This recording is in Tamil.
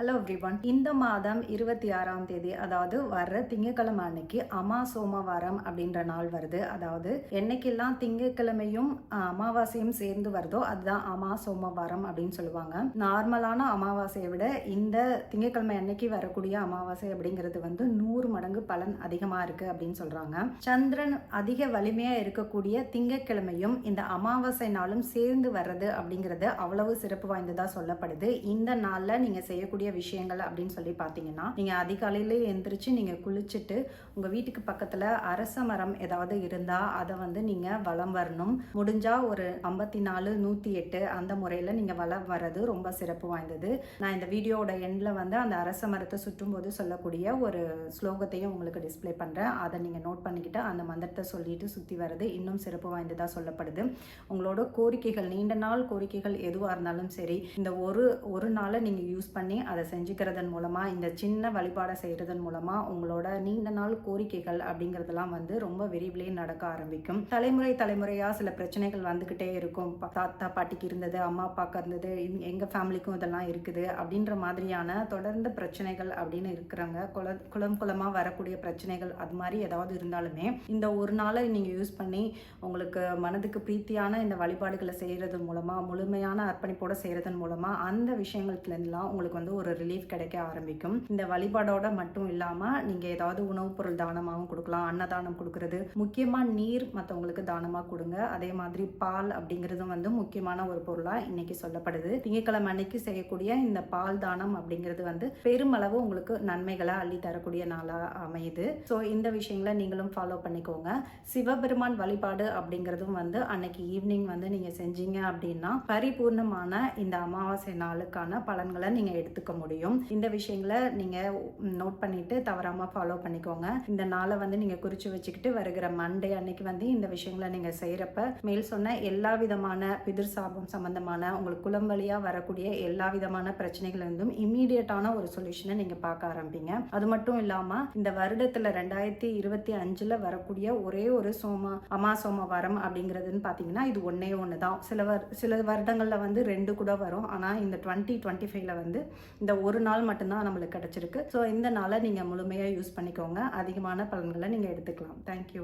ஹலோ ஒன் இந்த மாதம் இருபத்தி ஆறாம் தேதி அதாவது வர்ற திங்கக்கிழமை அன்னைக்கு அமா சோமவாரம் அப்படின்ற நாள் வருது. அதாவது என்னைக்கெல்லாம் திங்கட்கிழமையும் அமாவாசையும் சேர்ந்து வருதோ அதுதான் அமா சோமவாரம் அப்படின்னு சொல்லுவாங்க. நார்மலான அமாவாசையை விட இந்த திங்கட்கிழமை அன்னைக்கு வரக்கூடிய அமாவாசை அப்படிங்கிறது வந்து நூறு மடங்கு பலன் அதிகமாக இருக்கு அப்படின்னு சொல்றாங்க. சந்திரன் அதிக வலிமையாக இருக்கக்கூடிய திங்கட்கிழமையும் இந்த அமாவாசை நாளும் சேர்ந்து வர்றது அப்படிங்கிறது அவ்வளவு சிறப்பு வாய்ந்ததாக சொல்லப்படுது. இந்த நாளில் நீங்கள் செய்யக்கூடிய விஷயங்கள் அப்படின்னு சொல்லி பார்த்தீங்கன்னா நீங்கள் அதிகாலையிலே எந்திரிச்சு நீங்கள் குளிச்சுட்டு உங்கள் வீட்டுக்கு பக்கத்தில் அரச மரம் ஏதாவது இருந்தால் அதை வந்து நீங்கள் வலம் வரணும். முடிஞ்சால் ஒரு ஐம்பத்தி நாலு நூற்றி எட்டு அந்த முறையில் நீங்கள் வலம் வர்றது ரொம்ப சிறப்பு வாய்ந்தது. நான் இந்த வீடியோவோட எண்டில் வந்து அந்த அரச மரத்தை சுற்றும் போது சொல்லக்கூடிய ஒரு ஸ்லோகத்தையும் உங்களுக்கு டிஸ்ப்ளே பண்ணுறேன் அதை நீங்கள் நோட் பண்ணிக்கிட்டு அந்த மந்திரத்தை சொல்லிட்டு சுற்றி வர்றது இன்னும் சிறப்பு வாய்ந்ததாக சொல்லப்படுது. உங்களோட கோரிக்கைகள் நீண்ட நாள் கோரிக்கைகள் எதுவாக இருந்தாலும் சரி இந்த ஒரு ஒரு நாளை நீங்கள் யூஸ் பண்ணி அதை அதை செஞ்சுக்கிறதன் மூலமாக இந்த சின்ன வழிபாடை செய்கிறதன் மூலமாக உங்களோட நீண்ட நாள் கோரிக்கைகள் அப்படிங்கிறதெல்லாம் வந்து ரொம்ப விரைவிலே நடக்க ஆரம்பிக்கும். தலைமுறை தலைமுறையாக சில பிரச்சனைகள் வந்துக்கிட்டே இருக்கும். தாத்தா பாட்டிக்கு இருந்தது அம்மா அப்பாவுக்கு இருந்தது எங்கள் ஃபேமிலிக்கும் இதெல்லாம் இருக்குது அப்படின்ற மாதிரியான தொடர்ந்து பிரச்சனைகள் அப்படின்னு இருக்கிறாங்க குல குளம் குளமாக வரக்கூடிய பிரச்சனைகள் அது மாதிரி ஏதாவது இருந்தாலுமே இந்த ஒரு நாளை நீங்கள் யூஸ் பண்ணி உங்களுக்கு மனதுக்கு பிரீத்தியான இந்த வழிபாடுகளை செய்கிறது மூலமாக முழுமையான அர்ப்பணிப்போட செய்கிறதன் மூலமாக அந்த விஷயங்கள்லேருந்துலாம் உங்களுக்கு வந்து ஒரு ரிலீஃப் கிடைக்க ஆரம்பிக்கும். இந்த வழிபாடோட மட்டும் இல்லாமல் நீங்கள் ஏதாவது உணவுப் பொருள் தானமாகவும் கொடுக்கலாம் அன்னதானம் கொடுக்கறது. முக்கியமாக நீர் மற்றவங்களுக்கு தானமாக கொடுங்க. அதே மாதிரி பால் அப்படிங்கிறதும் வந்து முக்கியமான ஒரு பொருளாக இன்னைக்கு சொல்லப்படுது. திங்கக்கிழமை அன்னைக்கு செய்யக்கூடிய இந்த பால் தானம் அப்படிங்கிறது வந்து பெருமளவு உங்களுக்கு நன்மைகளை அள்ளி தரக்கூடிய நாளாக அமையுது. ஸோ இந்த விஷயங்களை நீங்களும் ஃபாலோ பண்ணிக்கோங்க. சிவபெருமான் வழிபாடு அப்படிங்கிறதும் வந்து அன்னைக்கு ஈவினிங் வந்து நீங்கள் செஞ்சீங்க அப்படின்னா பரிபூர்ணமான இந்த அமாவாசை நாளுக்கான பலன்களை நீங்கள் எடுத்துக்க முடியும். இந்த விஷயங்களை நீங்கள் நோட் பண்ணிட்டு தவறாமல் ஃபாலோ பண்ணிக்கோங்க. இந்த நாளை வந்து நீங்கள் குறித்து வச்சுக்கிட்டு வருகிற மண்டே அன்னைக்கு வந்து இந்த விஷயங்களை நீங்கள் செய்கிறப்ப மேல் சொன்ன எல்லா விதமான பிதிர் சாபம் சம்மந்தமான உங்களுக்கு குளம் வழியாக வரக்கூடிய எல்லா விதமான பிரச்சனைகள் இருந்தும் இம்மீடியட்டான ஒரு சொல்யூஷனை நீங்கள் பார்க்க ஆரம்பிங்க. அது மட்டும் இல்லாமல் இந்த வருடத்தில் ரெண்டாயிரத்தி இருபத்தி அஞ்சில் வரக்கூடிய ஒரே ஒரு சோம அமா சோம வரம் அப்படிங்கிறதுன்னு பார்த்தீங்கன்னா இது ஒன்றே ஒன்று தான் சில வர் சில வருடங்களில் வந்து ரெண்டு கூட வரும். ஆனால் இந்த டுவெண்ட்டி டுவெண்ட்டி ஃபைவ்ல வந்து இந்த ஒரு நாள் மட்டும்தான் நம்மளுக்கு கிடச்சிருக்கு. ஸோ இந்த நாளை நீங்கள் முழுமையாக யூஸ் பண்ணிக்கோங்க. அதிகமான பலன்களை நீங்கள் எடுத்துக்கலாம். தேங்க்யூ